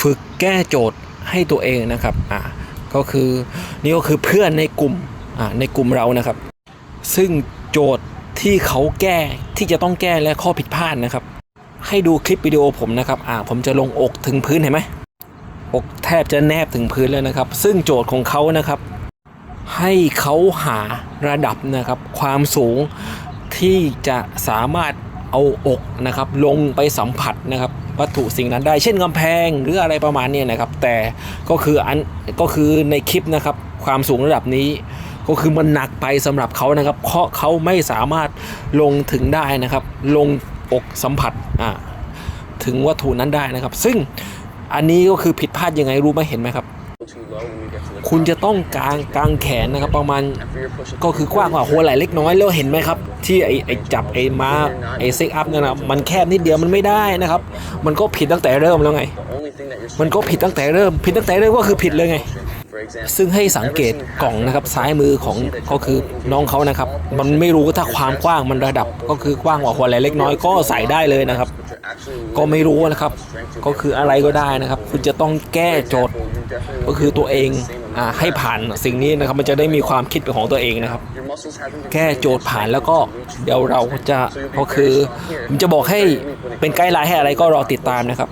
ฝึกแก้โจทย์ให้ตัวเองนะครับอ่าก็คือนี่ก็คือเพื่อนในกลุ่มอ่าในกลุ่มเรานะครับ ซึ่งโจทย์ที่เขาแก้ที่จะต้องแก้และข้อผิดพลาดนะครับ ให้ดูคลิปวิดีโอผมนะครับอ่าผมจะลงอกถึงพื้นเห็นไหมอกแทบจะแนบถึงพื้นแล้วนะครับ ซึ่งโจทย์ของเขานะครับ ให้เขาหาระดับนะครับ ความสูงที่จะสามารถเอาอกนะครับ ลงไปสัมผัสนะครับ วัตถุสิ่งนั้นได้ เช่นกำแพงหรืออะไรประมาณนี้นะครับ แต่ก็คืออันก็คือในคลิปนะครับ ความสูงระดับนี้ก็คือมันหนักไปสำหรับเขานะครับเพราะเขาไม่สามารถลงถึงได้นะครับ ลงอกสัมผัสอ่าถึงวัตถุนั้นได้นะครับ ซึ่งอันนี้ก็คือผิดพลาดยังไงรู้ไหมเห็นไหมครับ คุณจะต้องกางกางแขนนะครับ ประมาณก็คือกว้างกว่าหัวไหล่เล็กน้อยแล้วเห็นไหมครับ ที่ไอไอจับไอม้าไอเซ็กอัพเนี่ยนะมันแคบนิดเดียวมันไม่ได้นะครับ มันก็ผิดตั้งแต่เริ่มแล้วไง มันก็ผิดตั้งแต่เริ่ม ผิดตั้งแต่เริ่มก็คือผิดเลยไงซึ่งให้สังเกตกล่องนะครับซ้ายมือของก็คือน้องเขานะครับ มันไม่รู้ถ้าความกว้างมันระดับก็คือกว้างกว่าหัวไหล่เล็กน้อยก็ใส่ได้เลยนะครับ ก็ไม่รู้นะครับ ก็คืออะไรก็ได้นะครับ คุณจะต้องแก้โจทย์ก็คือตัวเองอให้ผ่านสิ่งนี้นะครับ มันจะได้มีความคิดเป็นของตัวเองนะครับ แก้โจทย์ผ่านแล้วก็เดี๋ยวเราจะก็คือผมจะบอกให้เป็นไกด์ไลน์ให้อะไรก็รอติดตามนะครับ